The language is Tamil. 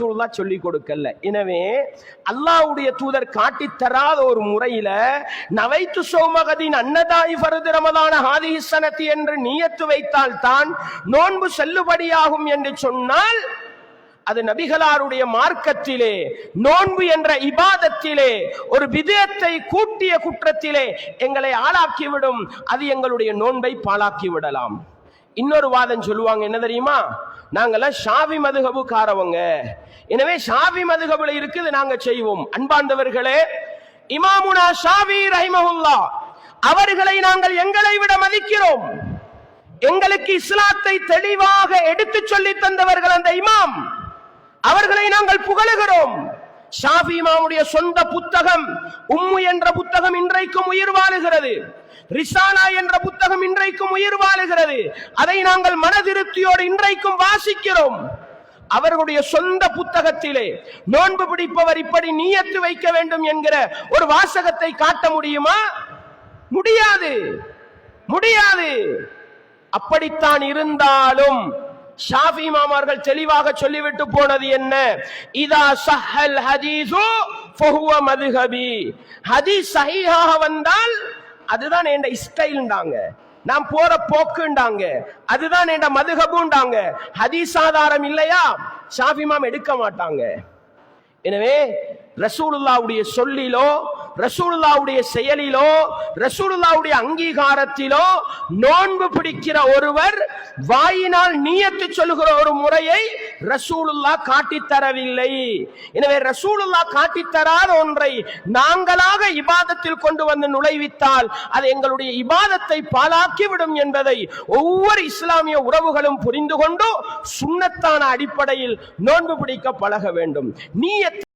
ரசூல்லா சொல்லி கொடுக்கல. எனவே அல்லாவுடைய தூதர் காட்டி தராத ஒரு முறையில நவைத்து சோமகதின் அன்னதாய் ஃபரது ரமதான ஹாதிசனத்தி என்று நீயத்து வைத்தால் தான் நோன்பு செல்லுபடியாகும் என்று சொன்னால் அது நபிகளாருடைய மார்க்கத்திலே நோன்பு என்ற இபாதத்திலே ஒரு விதயத்தை கூட்டிய குற்றத்திலே எங்களை ஆளாக்கிவிடும். அது எங்களுடைய நோன்பை பாழாக்கி விடலாம் இன்னொரு வாதம் சொல்லுவாங்க என்ன தெரியுமா? நாங்கெல்லாம் ஷாவி மதுகபுக்காரவங்க. எனவே ஷாவி மதுகபுல இருக்குது நாங்க செய்வோம். அன்பார்ந்தவர்களே இமாமுனா ஷாவி ரஹிமஹுல்லா அவர்களை நாங்கள் எங்களை விட மதிக்கிறோம். எங்களுக்கு இஸ்லாத்தை தெளிவாக எடுத்துச் சொல்லி தந்தவர்கள் அந்த இமாம். அவர்களை நாங்கள் புகழுகிறோம். ஷாஃபி இமாமுடைய சொந்த புத்தகம் உம்மு என்ற புத்தகம் இன்றைக்கும் உயிர் வாழுகிறது. ரிசானா என்ற புத்தகம் இன்றைக்கும் உயிர் வாழுகிறது. அதை நாங்கள் மனதிருப்தியோடு இன்றைக்கும் வாசிக்கிறோம். அவர்களுடைய சொந்த புத்தகத்திலே நோன்பு பிடிப்பவர் இப்படி நீயத்து வைக்க வேண்டும் என்கிற ஒரு வாசகத்தை காட்ட முடியுமா? முடியாது. முடியாது. அப்படித்தான் இருந்தாலும் ஷாஃபி மாமார்கள் தெளிவாக சொல்லிவிட்டு போனது என்ன? இதா சஹல் ஹதீசு ஃபஹுவ மதுஹபி. ஹதீஸ் சஹீஹாக வந்தால் அதுதான் என் ஸ்டைல்ண்டாங்க நான் போற போக்குண்டாங்க அதுதான் என் மதுகபுண்டாங்க ஹதீசாதாரம் இல்லையா? ஷாஃபிமாம் எடுக்க மாட்டாங்க. எனவே ரசூலுல்லாவுடைய சொல்லிலோ ரசூலுல்லாவுடைய செயலிலோ ரசூலுல்லாவுடைய அங்கீகாரத்திலோ நோன்பு பிடிக்கிற ஒருவர் வாயினால் நீயத்து சொல்லுகிற ஒரு முறையை ரசூலுல்லா காட்டித் தரவில்லை எனவே ரசூலுல்லா காட்டித் தராத ஒன்றை நாங்களாக இபாதத்தில் கொண்டு வந்து நுழைவித்தால் அது எங்களுடைய இபாதத்தை பாழாக்கிவிடும் என்பதை ஒவ்வொரு இஸ்லாமிய உறவுகளும் புரிந்து கொண்டு சுண்ணத்தான அடிப்படையில் நோன்பு பிடிக்க பழக வேண்டும். நீ